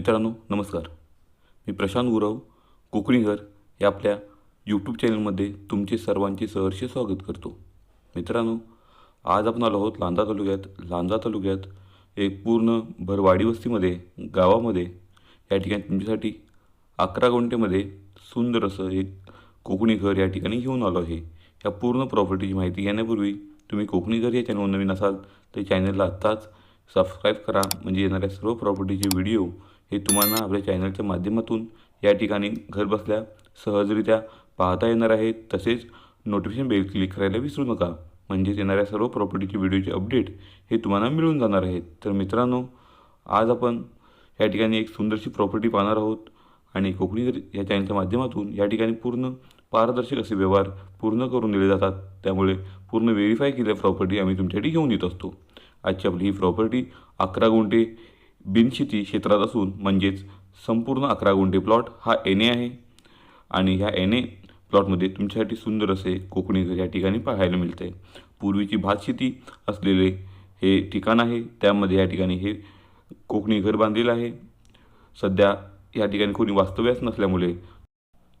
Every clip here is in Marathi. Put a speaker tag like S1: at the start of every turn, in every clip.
S1: मित्रांनो नमस्कार. मी प्रशांत गुरव कोकणीघर या आपल्या यूट्यूब चॅनलमध्ये तुमचे सर्वांचे सहर्ष स्वागत करतो. मित्रांनो आज आपण आलो आहोत लांजा तालुक्यात. लांजा तालुक्यात एक पूर्ण भरवाडी वस्तीमध्ये गावामध्ये या ठिकाणी तुमच्यासाठी अकरा गुंठेमध्ये सुंदर असं एक कोकणी घर या ठिकाणी घेऊन आलो आहे. या पूर्ण प्रॉपर्टीची माहिती घेण्यापूर्वी तुम्ही कोकणी घर या चॅनलवर नवीन असाल तर चॅनलला आत्ताच सबस्क्राईब करा. म्हणजे येणाऱ्या सर्व प्रॉपर्टीचे व्हिडिओ हे तुम्हाला आपल्या चॅनलच्या माध्यमातून या ठिकाणी घरबसल्या सहजरित्या पाहता येणार आहेत तसेच नोटिफिकेशन बेल क्लिक करायला विसरू नका. म्हणजेच येणाऱ्या सर्व प्रॉपर्टीचे व्हिडिओचे अपडेट हे तुम्हाला मिळून जाणार आहेत. तर मित्रांनो आज आपण या ठिकाणी एक सुंदरशी प्रॉपर्टी पाहणार आहोत. आणि कोकणी या चॅनलच्या माध्यमातून या ठिकाणी पूर्ण पारदर्शक असे व्यवहार पूर्ण करून दिले जातात त्यामुळे पूर्ण व्हेरीफाय केलेल्या प्रॉपर्टी आम्ही तुमच्यासाठी घेऊन येत असतो. आजची आपली ही प्रॉपर्टी अकरा गुंठे बिनशेती क्षेत्रात असून म्हणजेच संपूर्ण अकरा गुंठे प्लॉट हा एन ए आहे. आणि ह्या एन ए प्लॉटमध्ये तुमच्यासाठी सुंदर असे कोकणी घर या ठिकाणी पाहायला मिळते पूर्वीची भातशेती असलेले हे ठिकाण आहे. त्यामध्ये या ठिकाणी हे कोकणी घर बांधलेलं आहे. सध्या या ठिकाणी कोणी वास्तव्यास नसल्यामुळे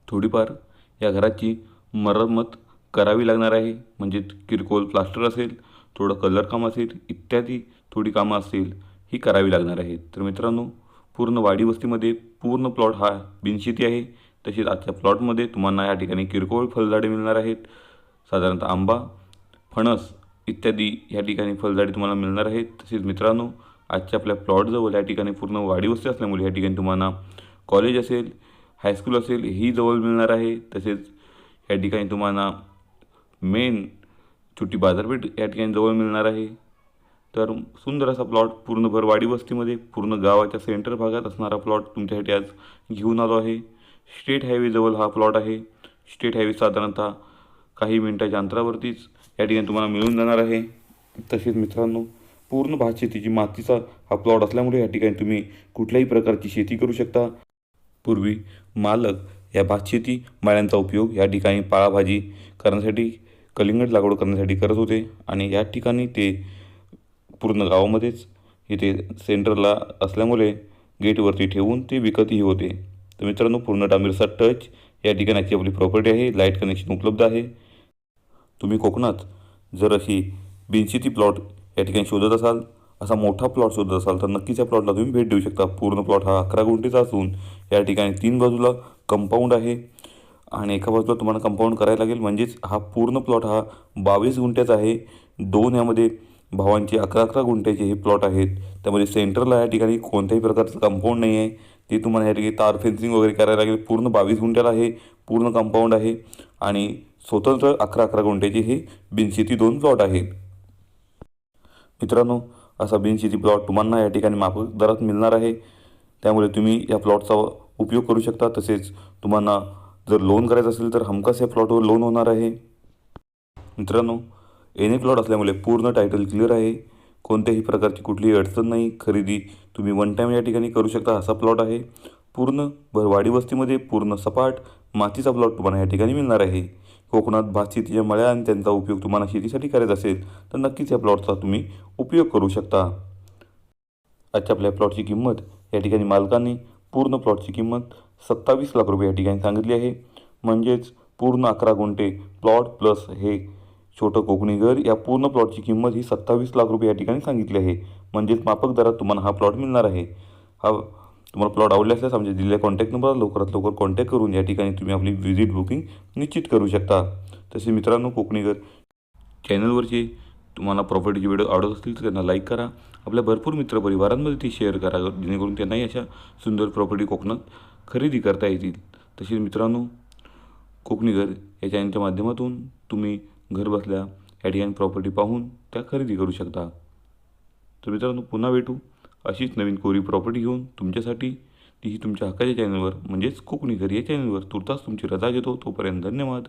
S1: थोडीफार या घराची मरम्मत करावी लागणार आहे. म्हणजे किरकोळ प्लास्टर असेल थोडं कलर काम असेल इत्यादी थोडी कामं असतील ही करावी लागणार आहे. तर मित्रांनो पूर्ण वाडी वस्तीमध्ये पूर्ण प्लॉट हा बिनशेती आहे. तसेच आजच्या प्लॉटमध्ये तुम्हाला या ठिकाणी किरकोळ फळझाडे मिळणार आहेत. साधारणतः आंबा फणस इत्यादी या ठिकाणी फळझाडे तुम्हाला मिळणार आहेत. तसेच मित्रांनो आजच्या आपल्या प्लॉटजवळ या ठिकाणी पूर्ण वाडी वस्ती असल्यामुळे या ठिकाणी तुम्हाला कॉलेज असेल हायस्कूल असेल ही जवळ मिळणार आहे. तसेच या ठिकाणी तुम्हाला मेन छोटी बाजारपेठ या ठिकाणी जवळ मिळणार आहे. तर सुंदर असा प्लॉट पूर्ण भरवाडी वस्तीमध्ये पूर्ण गावाच्या सेंटर भागात असणारा प्लॉट तुमच्यासाठी आज घेऊन आलो आहे. स्टेट हायवेजवळ हा प्लॉट आहे. स्टेट हायवे साधारणतः काही मिनटाच्या अंतरावरतीच या ठिकाणी तुम्हाला मिळून जाणार आहे. तसेच मित्रांनो पूर्ण भात शेतीची मातीचा हा प्लॉट असल्यामुळे या ठिकाणी तुम्ही कुठल्याही प्रकारची शेती करू शकता. पूर्वी मालक या भातशेती माळ्यांचा उपयोग या ठिकाणी पाळाभाजी करण्यासाठी कलिंगड लागवड करण्यासाठी करत होते आणि या ठिकाणी ते पूर्ण गावामध्येच इथे सेंटरला असल्यामुळे गेटवरती ठेवून ते विकतही होते. तर मित्रांनो पूर्ण डांबिरसा टच या ठिकाणाची आपली प्रॉपर्टी आहे. लाइट कनेक्शन उपलब्ध आहे. तुम्ही कोकणात जर अशी बिनशेती प्लॉट या ठिकाणी शोधत असाल असा मोठा प्लॉट शोधत असाल तर नक्कीच या प्लॉटला तुम्ही भेट देऊ शकता. पूर्ण प्लॉट हा अकरा गुंठेचा असून या ठिकाणी तीन बाजूला कंपाऊंड आहे आणि एका बाजूला तुम्हाला कंपाऊंड करायला लागेल. म्हणजेच हा पूर्ण प्लॉट हा बावीस गुंठ्याचा आहे. दोन यामध्ये भावांचे अकरा अकरा गुंठ्याचे हे प्लॉट आहेत. त्यामध्ये सेंटरला या ठिकाणी कोणत्याही प्रकारचं कंपाऊंड नाही आहे. ते तुम्हाला या ठिकाणी तार फेन्सिंग वगैरे करायला लागेल. पूर्ण बावीस गुंठ्याला आहे पूर्ण कंपाऊंड आहे. आणि स्वतंत्र अकरा अकरा गुंठ्याचे हे बिनशेती दोन प्लॉट आहेत. मित्रांनो असा बिनशेती प्लॉट तुम्हाला या ठिकाणी माफक दरात मिळणार आहे. त्यामुळे तुम्ही या प्लॉटचा उपयोग करू शकता. तसेच तुम्हाला जर लोन करायचं असेल तर हमखास या प्लॉटवर लोन होणार आहे. मित्रांनो एन ए प्लॉट असल्यामुळे पूर्ण टायटल क्लिअर आहे. कोणत्याही प्रकारची कुठलीही अडचण नाही. खरेदी तुम्ही वन टाईम या ठिकाणी करू शकता असा प्लॉट आहे. पूर्ण भरवाडी वस्तीमध्ये पूर्ण सपाट मातीचा प्लॉट तुम्हाला या ठिकाणी मिळणार आहे. कोकणात भात शेतीच्या मळ्या आणि त्यांचा उपयोग तुम्हाला शेतीसाठी करायचा असेल तर नक्कीच या प्लॉटचा तुम्ही उपयोग करू शकता. आजच्या आपल्या प्लॉटची किंमत या ठिकाणी मालकांनी पूर्ण प्लॉटची किंमत सत्तावीस लाख रुपये या ठिकाणी सांगितली आहे. म्हणजेच पूर्ण अकरा गुंठे प्लॉट प्लस हे छोटं कोकणी घर या पूर्ण प्लॉटची किंमत ही सत्तावीस लाख रुपये या ठिकाणी सांगितली आहे. म्हणजेच माफक दरात तुम्हाला हा प्लॉट मिळणार आहे. हा तुम्हाला प्लॉट आवडले असल्यास आमच्या दिलेल्या कॉन्टॅक्ट नंबरला लवकरात लवकर कॉन्टॅक्ट करून या ठिकाणी तुम्ही आपली व्हिजिट बुकिंग निश्चित करू शकता. तसे मित्रांनो कोकणी घर चॅनलवरचे तुम्हाला प्रॉपर्टीचे व्हिडिओ आवडत असतील तर त्यांना लाईक करा. आपल्या भरपूर मित्रपरिवारांमध्ये ती शेअर करा जेणेकरून त्यांनाही अशा सुंदर प्रॉपर्टी कोकणात खरेदी करता येतील. तसेच मित्रांनो कोकणी घर या चॅनलच्या माध्यमातून तुम्ही घरबसल्या या ठिकाणी प्रॉपर्टी पाहून त्या खरेदी करू शकता. तर मित्रांनो पुन्हा भेटू अशीच नवीन कोरी प्रॉपर्टी घेऊन तुमच्यासाठी. तीही तुमच्या हक्काच्या चॅनलवर म्हणजेच कोकणी घर या चॅनलवर तुर्तास तुमची रजा घेतो. तोपर्यंत धन्यवाद.